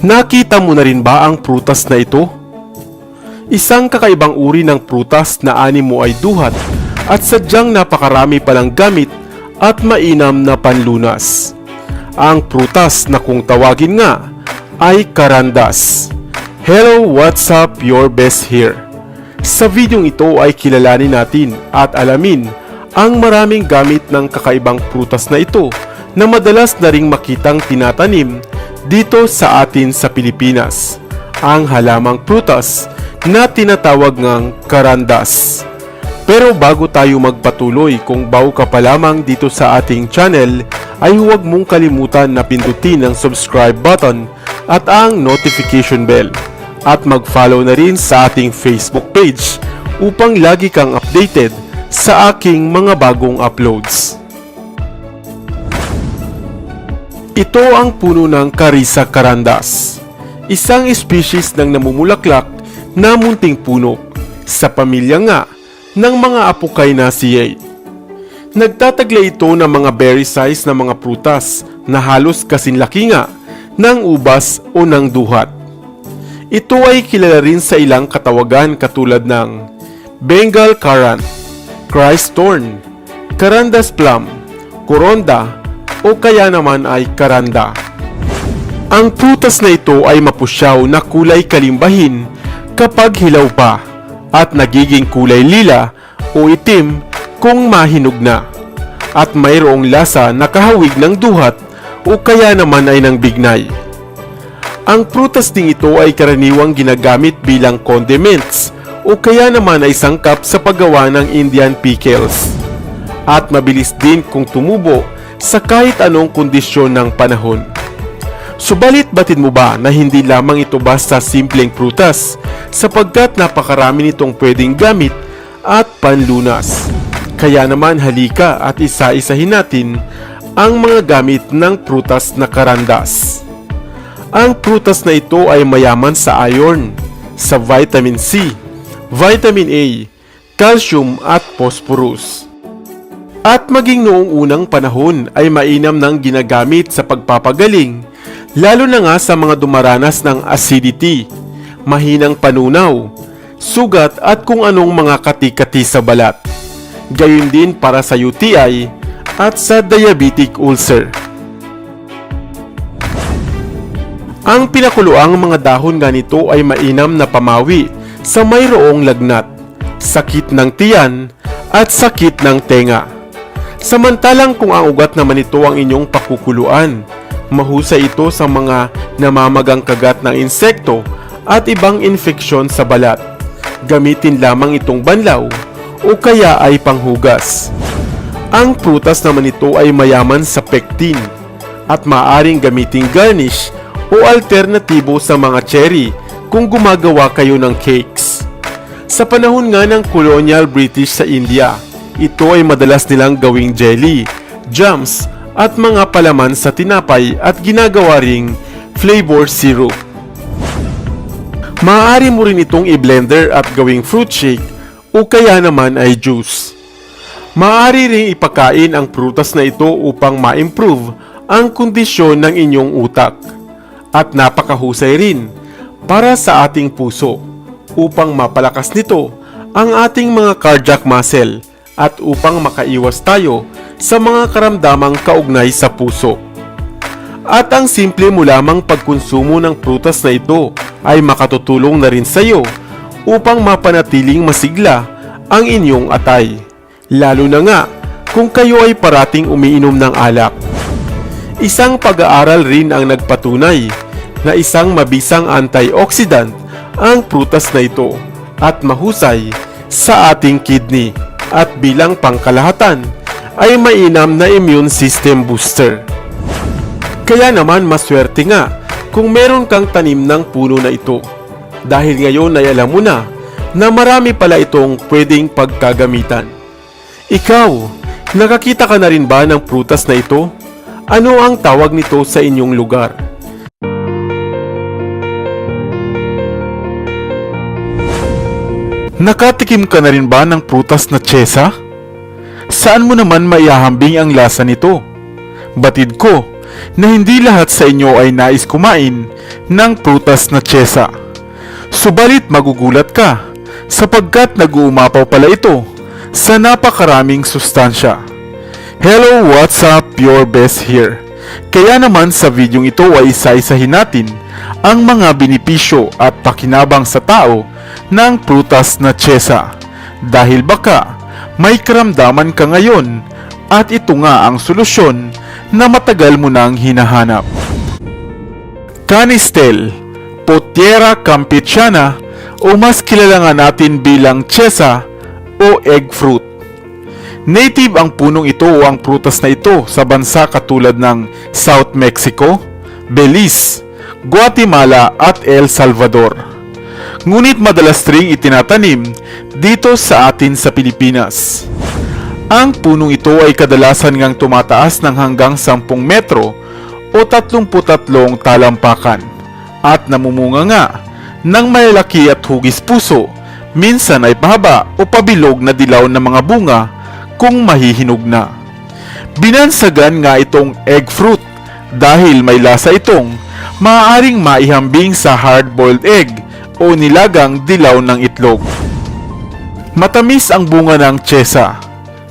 Nakita mo na rin ba ang prutas na ito? Isang kakaibang uri ng prutas na ani mo ay duhat at sadyang napakarami palang gamit at mainam na panlunas. Ang prutas na kung tawagin nga ay karandas. Hello, what's up? Your best here. Sa videong ito ay kilalanin natin at alamin ang maraming gamit ng kakaibang prutas na ito na madalas na ring makitang tinatanim dito sa atin sa Pilipinas. Ang halamang prutas na tinatawag ngang karandas. Pero bago tayo magpatuloy, kung bago ka pa lamang dito sa ating channel, ay huwag mong kalimutan na pindutin ang subscribe button at ang notification bell. At mag-follow na rin sa ating Facebook page upang lagi kang updated sa aking mga bagong uploads. Ito ang puno ng Carissa carandas, isang species ng namumulaklak na munting puno sa pamilya nga ng mga Apocynaceae. Nagtatagla ito ng mga berry size na mga prutas na halos kasinlaki nga ng ubas o ng duhat. Ito ay kilala rin sa ilang katawagan katulad ng Bengal Currant, Christ Thorn, Carandas Plum, Coronda o kaya naman ay Karanda. Ang prutas na ito ay mapusyaw na kulay kalimbahin kapag hilaw pa at nagiging kulay lila o itim kung mahinog na at mayroong lasa na kahawig ng duhat o kaya naman ay ng bignay. Ang prutas ding ito ay karaniwang ginagamit bilang condiments o kaya naman ay sangkap sa paggawa ng Indian pickles. At mabilis din kung tumubo sa kahit anong kondisyon ng panahon. Subalit batid mo ba na hindi lamang ito basta simpleng prutas sapagkat napakarami nitong pwedeng gamit at panlunas. Kaya naman halika at isa-isahin natin ang mga gamit ng prutas na karandas. Ang prutas na ito ay mayaman sa iron, sa vitamin C, vitamin A, calcium at phosphorus. At maging noong unang panahon ay mainam nang ginagamit sa pagpapagaling, lalo na nga sa mga dumaranas ng acidity, mahinang panunaw, sugat at kung anong mga kati-kati sa balat. Gayon din para sa UTI at sa diabetic ulcer. Ang pinakuluang mga dahon ganito ay mainam na pamawi sa mayroong lagnat, sakit ng tiyan at sakit ng tenga. Samantalang kung ang ugat naman ito ang inyong pakukuluan, mahusay ito sa mga namamagang kagat ng insekto at ibang infeksyon sa balat. Gamitin lamang itong banlaw o kaya ay panghugas. Ang prutas naman ito ay mayaman sa pectin at maaring gamiting garnish o alternatibo sa mga cherry kung gumagawa kayo ng cakes. Sa panahon nga ng colonial British sa India, ito ay madalas nilang gawing jelly, jams at mga palaman sa tinapay at ginagawa ring flavor syrup. Maaari mo rin itong i-blender at gawing fruit shake o kaya naman ay juice. Maaari ring ipakain ang prutas na ito upang ma-improve ang kondisyon ng inyong utak. At napakahusay rin para sa ating puso upang mapalakas nito ang ating mga cardiac muscle at upang makaiwas tayo sa mga karamdamang kaugnay sa puso. At ang simple mo lamang pagkonsumo ng prutas na ito ay makatutulong na rin sa iyo upang mapanatiling masigla ang inyong atay. Lalo na nga kung kayo ay parating umiinom ng alak. Isang pag-aaral rin ang nagpatunay na isang mabisang antioxidant ang prutas na ito at mahusay sa ating kidney at bilang pangkalahatan ay mainam na immune system booster. Kaya naman maswerte nga kung meron kang tanim ng puno na ito dahil ngayon ay alam mo na na marami pala itong pwedeng pagkagamitan. Ikaw, nakakita ka na rin ba ng prutas na ito? Ano ang tawag nito sa inyong lugar? Nakatikim ka na rin ba ng prutas na tsesa? Saan mo naman maihahambing ang lasa nito? Batid ko, na hindi lahat sa inyo ay nais kumain ng prutas na tiyesa. Subalit magugulat ka sapagkat nag-uumapaw pala ito sa napakaraming sustansya. Hello, what's up? Your best here. Kaya naman sa videong ito ay isa-isahin natin ang mga benepisyo at pakinabang sa tao ng prutas na tiyesa. Dahil baka may karamdaman ka ngayon at ito nga ang solusyon na matagal mo nang hinahanap. Canistel, Potiera campechana o mas kilala nga natin bilang chesa o egg fruit. Native ang punong ito o ang prutas na ito sa bansa katulad ng South Mexico, Belize, Guatemala at El Salvador. Ngunit madalas ring itinatanim dito sa atin sa Pilipinas. Ang punong ito ay kadalasan ngang tumataas ng hanggang 10 metro o 33 talampakan at namumunga nga ng malalaki at hugis puso, minsan ay pahaba o pabilog na dilaw na mga bunga kung mahihinog na. Binansagan nga itong egg fruit dahil may lasa itong maaaring maihambing sa hard-boiled egg o nilagang dilaw ng itlog. Matamis ang bunga ng tsesa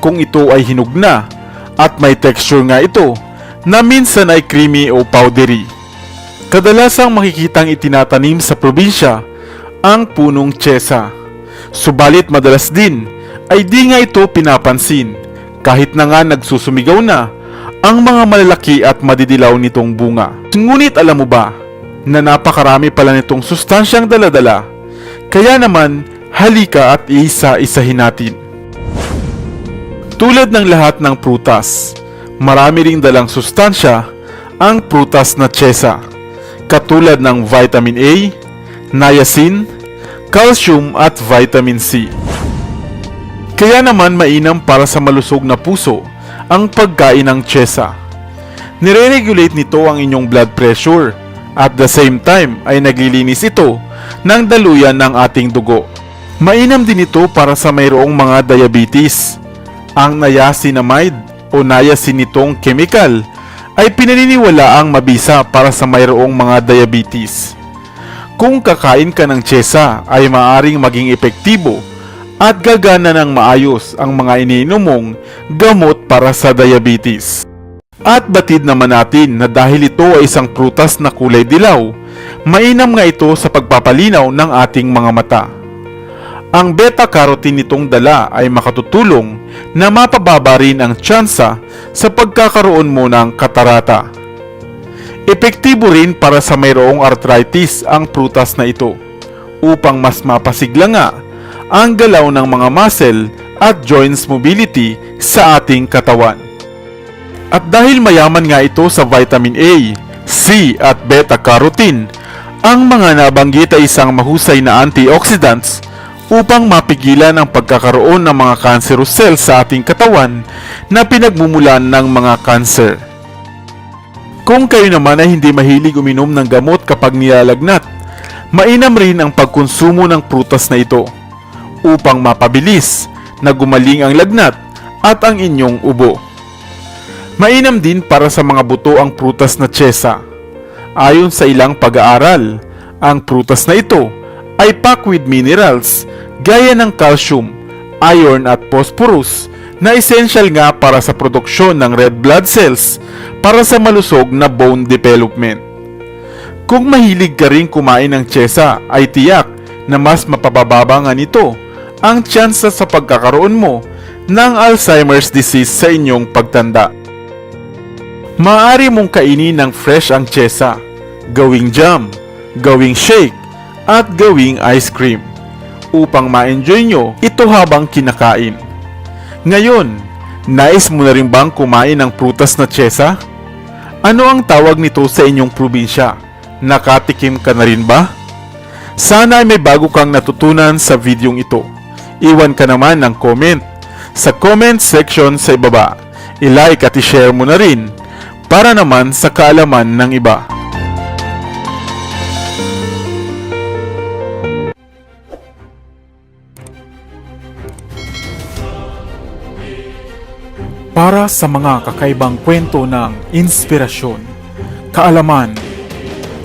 kung ito ay hinog na at may texture nga ito na minsan ay creamy o powdery. Kadalasang makikitang itinatanim sa probinsya ang punong tsesa. Subalit madalas din ay di nga ito pinapansin kahit na nga nagsusumigaw na ang mga malalaki at madidilaw nitong bunga. Ngunit alam mo ba na napakarami pala nitong sustansyang daladala kaya naman halika at isa-isahin natin. Tulad ng lahat ng prutas, marami ring dalang sustansya ang prutas na tsesa, katulad ng vitamin A, niacin, calcium at vitamin C. Kaya naman mainam para sa malusog na puso ang pagkain ng tsesa. Nire-regulate nito ang inyong blood pressure at the same time ay naglilinis ito ng daluyan ng ating dugo. Mainam din ito para sa mayroong mga diabetes. Ang niacinamide o niacin nitong chemical ay pinaniniwala ang mabisa para sa mayroong mga diabetes. Kung kakain ka ng tsesa ay maaring maging epektibo at gagana ng maayos ang mga iniinom mong gamot para sa diabetes. At batid naman natin na dahil ito ay isang prutas na kulay dilaw, mainam nga ito sa pagpapalinaw ng ating mga mata. Ang beta-carotene nitong dala ay makatutulong na mapababa rin ang tsansa sa pagkakaroon mo ng katarata. Epektibo rin para sa mayroong arthritis ang prutas na ito upang mas mapasigla nga ang galaw ng mga muscle at joints mobility sa ating katawan. At dahil mayaman nga ito sa vitamin A, C at beta-carotene, ang mga nabanggit ay isang mahusay na antioxidants upang mapigilan ang pagkakaroon ng mga cancerous cells sa ating katawan na pinagmumulan ng mga cancer. Kung kayo naman ay hindi mahilig uminom ng gamot kapag nilalagnat, mainam rin ang pagkonsumo ng prutas na ito upang mapabilis na gumaling ang lagnat at ang inyong ubo. Mainam din para sa mga buto ang prutas na tsesa. Ayon sa ilang pag-aaral, ang prutas na ito ay packed with minerals gaya ng calcium, iron at phosphorus na essential nga para sa produksyon ng red blood cells para sa malusog na bone development. Kung mahilig ka rin kumain ng tsesa ay tiyak na mas mapababa nga nito ang tsansa sa pagkakaroon mo ng Alzheimer's disease sa inyong pagtanda. Maaari mong kainin ng fresh ang tsesa, gawing jam, gawing shake, at gawing ice cream upang ma-enjoy nyo ito habang kinakain. Ngayon, nais mo na rin bang kumain ng prutas na tsesa? Ano ang tawag nito sa inyong probinsya? Nakatikim ka na rin ba? Sana ay may bago kang natutunan sa videong ito. Iwan ka naman ng comment sa comment section sa ibaba. I-like at i-share mo na rin para naman sa kaalaman ng iba. Para sa mga kakaibang kwento ng inspirasyon, kaalaman,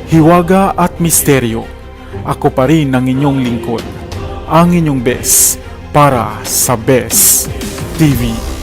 hiwaga at misteryo, ako pa rin ang inyong lingkod, ang inyong best para sa Best TV.